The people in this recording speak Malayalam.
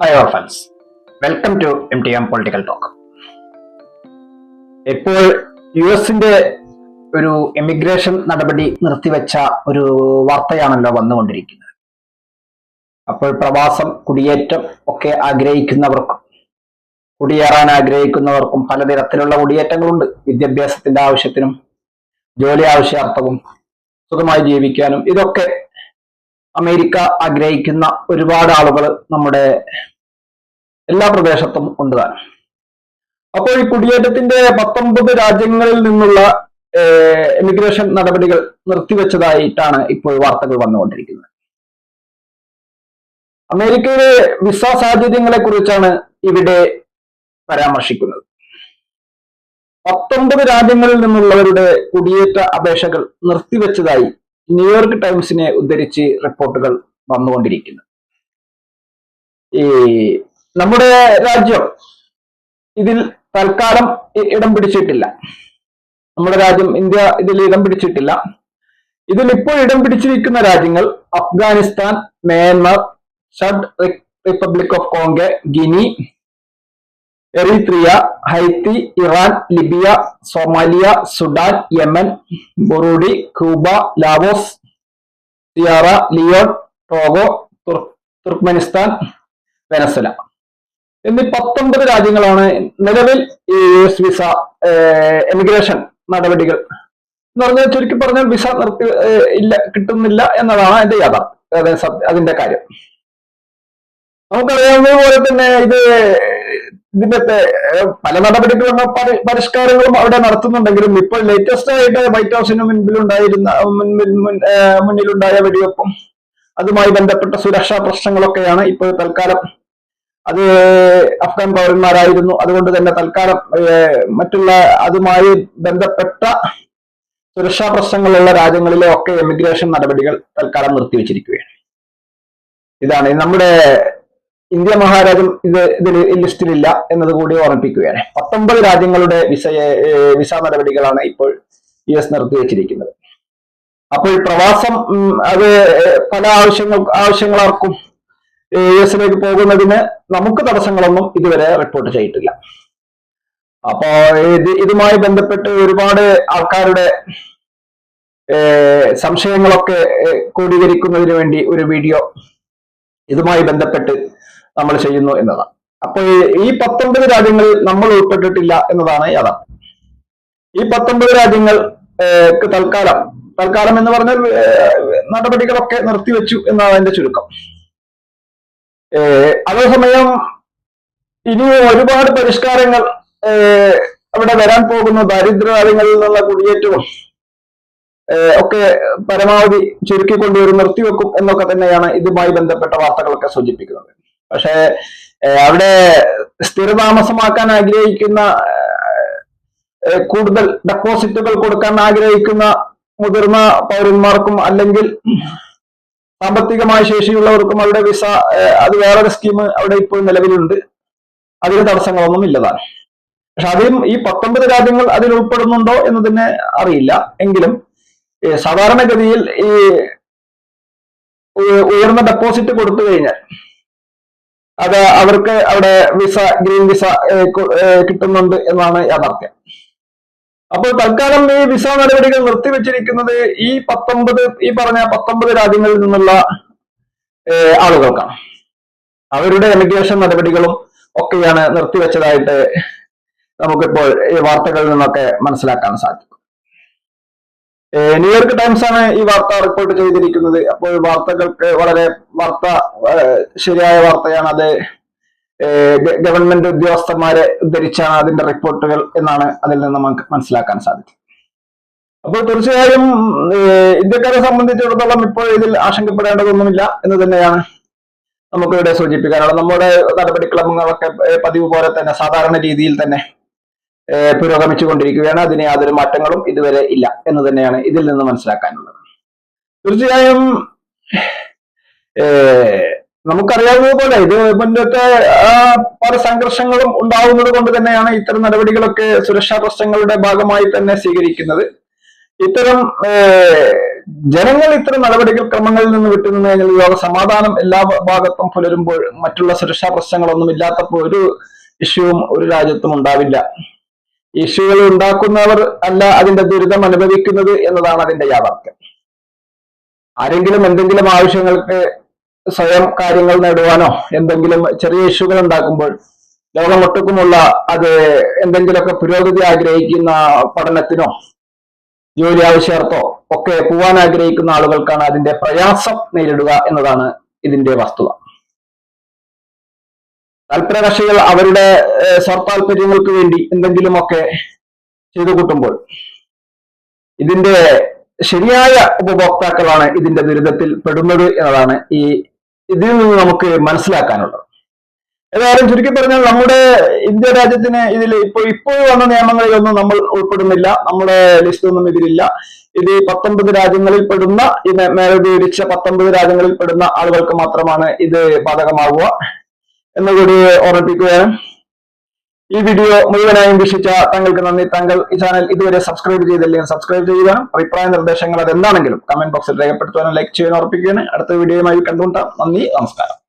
Hi orphans welcome to M T M political talk ഇപ്പോൾ യു എസിന്റെ ഒരു എമിഗ്രേഷൻ നടപടി നിർത്തിവെച്ച ഒരു വാർത്തയാണല്ലോ വന്നുകൊണ്ടിരിക്കുന്നത്. അപ്പോൾ പ്രവാസം കുടിയേറ്റം ഒക്കെ ആഗ്രഹിക്കുന്നവർക്കും കുടിയേറാൻ ആഗ്രഹിക്കുന്നവർക്കും പലതരത്തിലുള്ള കുടിയേറ്റങ്ങളുണ്ട്. വിദ്യാഭ്യാസത്തിന്റെ ആവശ്യത്തിനും ജോലി ആവശ്യാർത്ഥവും സുഖമായി ജീവിക്കാനും ഇതൊക്കെ അമേരിക്ക ആഗ്രഹിക്കുന്ന ഒരുപാട് ആളുകൾ നമ്മുടെ എല്ലാ പ്രദേശത്തും ഉണ്ട് താനും അപ്പോൾ ഈ കുടിയേറ്റത്തിന്റെ പത്തൊമ്പത് രാജ്യങ്ങളിൽ നിന്നുള്ള എമിഗ്രേഷൻ നടപടികൾ നിർത്തിവെച്ചതായിട്ടാണ് ഇപ്പോൾ വാർത്തകൾ വന്നുകൊണ്ടിരിക്കുന്നത്. അമേരിക്കയിലെ വിസ സാഹചര്യങ്ങളെ കുറിച്ചാണ് ഇവിടെ പരാമർശിക്കുന്നത്. പത്തൊമ്പത് രാജ്യങ്ങളിൽ നിന്നുള്ളവരുടെ കുടിയേറ്റ അപേക്ഷകൾ നിർത്തിവെച്ചതായി ന്യൂയോർക്ക് ടൈംസിനെ ഉദ്ധരിച്ച് റിപ്പോർട്ടുകൾ വന്നുകൊണ്ടിരിക്കുന്നു. ഈ നമ്മുടെ രാജ്യം ഇതിൽ തൽക്കാലം ഇടം പിടിച്ചിട്ടില്ല. നമ്മുടെ രാജ്യം ഇന്ത്യ ഇതിൽ ഇടം പിടിച്ചിട്ടില്ല. ഇതിൽ ഇപ്പോൾ ഇടം പിടിച്ചിരിക്കുന്ന രാജ്യങ്ങൾ Afghanistan Myanmar Chad Republic of Congo Guinea Eritrea Haiti Iran Libya Somalia Sudan Yemen Burundi Cuba Laos Sierra Leone Togo Tur- Turkmenistan Venezuela. എന്നീ പത്തൊമ്പത് രാജ്യങ്ങളാണ് നിലവിൽ ഈ യു എസ് വിസ എമിഗ്രേഷൻ നടപടികൾ. എന്ന് പറഞ്ഞാൽ ചുരുക്കി പറഞ്ഞാൽ വിസ നിർത്തി ഇല്ല കിട്ടുന്നില്ല എന്നതാണ് അതിന്റെ യാഥാർത്ഥ്യം അതിന്റെ കാര്യം. നമുക്കറിയാവുന്നത് പോലെ തന്നെ ഇത് ഇതിന്റെ പല നടപടികളും പരി- പരിഷ്കാരങ്ങളും അവിടെ നടത്തുന്നുണ്ടെങ്കിലും ഇപ്പോൾ ലേറ്റസ്റ്റ് ആയിട്ട് വൈറ്റ് ഹൗസിന് മുൻപിലുണ്ടായിരുന്ന മുന്നിലുണ്ടായ വെടിവെപ്പും അതുമായി ബന്ധപ്പെട്ട സുരക്ഷാ പ്രശ്നങ്ങളൊക്കെയാണ് ഇപ്പോൾ തൽക്കാലം. അത് അഫ്ഗാൻ പൗരന്മാരായിരുന്നു. അതുകൊണ്ട് തന്നെ തൽക്കാലം മറ്റുള്ള അതുമായി ബന്ധപ്പെട്ട സുരക്ഷാ പ്രശ്നങ്ങളുള്ള രാജ്യങ്ങളിലെ ഒക്കെ എമിഗ്രേഷൻ നടപടികൾ തൽക്കാലം നിർത്തിവെച്ചിരിക്കുകയാണ്. ഇതാണ് നമ്മുടെ ഇന്ത്യ മഹാരാജ്യം ഇത് ഇതിൽ ലിസ്റ്റിലില്ല എന്നത് കൂടി ഓർമ്മിപ്പിക്കുകയാണ്. പത്തൊമ്പത് രാജ്യങ്ങളുടെ വിസ വിസ നടപടികളാണ് ഇപ്പോൾ യു എസ് നിർത്തിവെച്ചിരിക്കുന്നത് അപ്പോൾ പ്രവാസം അത് പല ആവശ്യങ്ങൾ ആവശ്യങ്ങളാർക്കും യു എസിലേക്ക് പോകുന്നതിന് നമുക്ക് തടസ്സങ്ങളൊന്നും ഇതുവരെ റിപ്പോർട്ട് ചെയ്തിട്ടില്ല. അപ്പോ ഇത് ഇതുമായി ബന്ധപ്പെട്ട് ഒരുപാട് ആൾക്കാരുടെ സംശയങ്ങളൊക്കെ ക്രോഡീകരിക്കുന്നതിന് വേണ്ടി ഒരു വീഡിയോ ഇതുമായി ബന്ധപ്പെട്ട് നമ്മൾ ചെയ്യുന്നു എന്നതാണ്. അപ്പോൾ ഈ പത്തൊമ്പത് രാജ്യങ്ങളിൽ നമ്മൾ ഉൾപ്പെട്ടിട്ടില്ല എന്നതാണ് യാഥാർത്ഥ്യം ഈ പത്തൊമ്പത് രാജ്യങ്ങൾ തൽക്കാലം തൽക്കാലം എന്ന് പറഞ്ഞാൽ നടപടികളൊക്കെ നിർത്തിവെച്ചു എന്നാണ് അതിന്റെ ചുരുക്കം. അതേസമയം ഇനി ഒരുപാട് പരിഷ്കാരങ്ങൾ അവിടെ വരാൻ പോകുന്നു ദാരിദ്ര്യ രാജ്യങ്ങളിൽ നിന്നുള്ള കുടിയേറ്റവും ഒക്കെ പരമാവധി ചുരുക്കിക്കൊണ്ടുവരും നിർത്തിവെക്കും എന്നൊക്കെ തന്നെയാണ് ഇതുമായി ബന്ധപ്പെട്ട വാർത്തകളൊക്കെ സൂചിപ്പിക്കുന്നത്. പക്ഷേ അവിടെ സ്ഥിരതാമസമാക്കാൻ ആഗ്രഹിക്കുന്ന കൂടുതൽ ഡെപ്പോസിറ്റുകൾ കൊടുക്കാൻ ആഗ്രഹിക്കുന്ന മുതിർന്ന പൗരന്മാർക്കും അല്ലെങ്കിൽ സാമ്പത്തികമായ ശേഷിയുള്ളവർക്കും അവിടെ വിസ അത് വേറൊരു സ്കീം അവിടെ ഇപ്പോൾ നിലവിലുണ്ട്. അതിന് തടസ്സങ്ങളൊന്നും ഇല്ലതാണ്. പക്ഷെ അതിലും ഈ പത്തൊമ്പത് രാജ്യങ്ങൾ അതിൽ ഉൾപ്പെടുന്നുണ്ടോ എന്ന് തന്നെ അറിയില്ല. എങ്കിലും സാധാരണഗതിയിൽ ഈ ഉയ- ഉയർന്ന ഡെപ്പോസിറ്റ് കൊടുത്തു കഴിഞ്ഞാൽ അത് അവർക്ക് അവിടെ വിസ ഗ്രീൻ വിസ കിട്ടുന്നുണ്ട് എന്നാണ് യാഥാർത്ഥ്യം. അപ്പോൾ തൽക്കാലം ഈ വിസ നടപടികൾ നിർത്തിവെച്ചിരിക്കുന്നത് ഈ പത്തൊമ്പത് ഈ പറഞ്ഞ പത്തൊമ്പത് രാജ്യങ്ങളിൽ നിന്നുള്ള ആളുകൾക്കാണ്. അവരുടെ എമിഗ്രേഷൻ നടപടികളും ഒക്കെയാണ് നിർത്തിവെച്ചതായിട്ട് നമുക്കിപ്പോൾ ഈ വാർത്തകളിൽ നിന്നൊക്കെ മനസ്സിലാക്കാൻ സാധിക്കും. ന്യൂയോർക്ക് ടൈംസ് ആണ് ഈ വാർത്ത റിപ്പോർട്ട് ചെയ്തിരിക്കുന്നത്. അപ്പോൾ വാർത്തകൾക്ക് വളരെ വാർത്ത ശരിയായ വാർത്തയാണ്. അത് ഗവൺമെന്റ് ഉദ്യോഗസ്ഥന്മാരെ ഉദ്ധരിച്ചാണ് അതിന്റെ റിപ്പോർട്ടുകൾ എന്നാണ് അതിൽ നിന്ന് നമുക്ക് മനസ്സിലാക്കാൻ സാധിക്കും അപ്പോൾ തീർച്ചയായും ഇന്ത്യക്കാരെ സംബന്ധിച്ചിടത്തോളം ഇപ്പോൾ ഇതിൽ ആശങ്കപ്പെടേണ്ടതൊന്നുമില്ല എന്ന് തന്നെയാണ് നമുക്ക് ഇവിടെ സൂചിപ്പിക്കാനുള്ളത്. നമ്മുടെ നടപടിക്രമങ്ങളൊക്കെ പതിവ് പോലെ തന്നെ സാധാരണ രീതിയിൽ തന്നെ പുരോഗമിച്ചുകൊണ്ടിരിക്കുകയാണ്. അതിന് യാതൊരു മാറ്റങ്ങളും ഇതുവരെ ഇല്ല എന്ന് തന്നെയാണ് ഇതിൽ നിന്ന് മനസ്സിലാക്കാനുള്ളത്. തീർച്ചയായും നമുക്കറിയാവുന്നത് പോലെ ഇത് മുന്നത്തെ പല സംഘർഷങ്ങളും ഉണ്ടാവുന്നത് കൊണ്ട് തന്നെയാണ് ഇത്തരം നടപടികളൊക്കെ സുരക്ഷാ പ്രശ്നങ്ങളുടെ ഭാഗമായി തന്നെ സ്വീകരിക്കുന്നത്. ഇത്തരം ജനങ്ങൾ ഇത്തരം നടപടികൾ ക്രമങ്ങളിൽ നിന്ന് വിട്ടുനിന്ന് കഴിഞ്ഞാൽ ലോക സമാധാനം എല്ലാ ഭാഗത്തും പുലരുമ്പോൾ മറ്റുള്ള സുരക്ഷാ പ്രശ്നങ്ങളൊന്നും ഇല്ലാത്തപ്പോൾ ഒരു ഇഷ്യൂവും ഒരു രാജ്യത്തും ഉണ്ടാവില്ല. ഇഷ്യൂകൾ ഉണ്ടാക്കുന്നവർ അല്ല അതിന്റെ ദുരിതം അനുഭവിക്കുന്നത് എന്നതാണ് അതിന്റെ യാഥാർത്ഥ്യം. ആരെങ്കിലും എന്തെങ്കിലും ആവശ്യങ്ങൾക്ക് സ്വയം കാര്യങ്ങൾ നേടുവാനോ എന്തെങ്കിലും ചെറിയ ഇഷ്യൂകൾ ഉണ്ടാക്കുമ്പോൾ ലോകമൊട്ടുക്കുമുള്ള അത് എന്തെങ്കിലുമൊക്കെ പുരോഗതി ആഗ്രഹിക്കുന്ന പഠനത്തിനോ ജോലി ആവശ്യാർത്ഥോ ഒക്കെ പോവാൻ ആഗ്രഹിക്കുന്ന ആളുകൾക്കാണ് അതിന്റെ പ്രയാസം നേരിടുക എന്നതാണ് ഇതിന്റെ വസ്തുത. താല്പര്യകക്ഷികൾ അവരുടെ സ്വർത്താൽപര്യങ്ങൾക്ക് വേണ്ടി എന്തെങ്കിലുമൊക്കെ ചെയ്തു കൂട്ടുമ്പോൾ ഇതിന്റെ ശരിയായ ഉപഭോക്താക്കളാണ് ഇതിന്റെ ദുരിതത്തിൽ പെടുന്നത് എന്നതാണ് ഈ ഇതിൽ നിന്ന് നമുക്ക് മനസ്സിലാക്കാനുള്ളത്. ഏതായാലും ചുരുക്കി പറഞ്ഞാൽ നമ്മുടെ ഇന്ത്യ രാജ്യത്തിന് ഇതിൽ ഇപ്പോൾ ഇപ്പോൾ വന്ന നിയമങ്ങളിലൊന്നും നമ്മൾ ഉൾപ്പെടുന്നില്ല. നമ്മുടെ ലിസ്റ്റൊന്നും ഇതിലില്ല. ഇത് പത്തൊമ്പത് രാജ്യങ്ങളിൽ പെടുന്ന ഈ മേ- മേലെ വിവരിച്ച പത്തൊമ്പത് രാജ്യങ്ങളിൽ പെടുന്ന ആളുകൾക്ക് മാത്രമാണ് ഇത് ബാധകമാകുക എന്നുകൂടി ഓർമ്മിപ്പിക്കുകയാണ്. ഈ വീഡിയോ മുഴുവനായും വീക്ഷിച്ച താങ്കൾക്ക് നന്ദി. താങ്കൾ ഈ ചാനൽ ഇതുവരെ സബ്സ്ക്രൈബ് ചെയ്തില്ലെങ്കിൽ സബ്സ്ക്രൈബ് ചെയ്യുക. അഭിപ്രായ നിർദ്ദേശങ്ങൾ അതെന്താണെങ്കിലും കമന്റ് ബോക്സിൽ രേഖപ്പെടുത്തുവാനും ലൈക്ക് ചെയ്യാൻ ഉറപ്പിക്കുകയാണ്. അടുത്ത വീഡിയോയുമായി കണ്ടുകൊണ്ടാം നന്ദി നമസ്കാരം.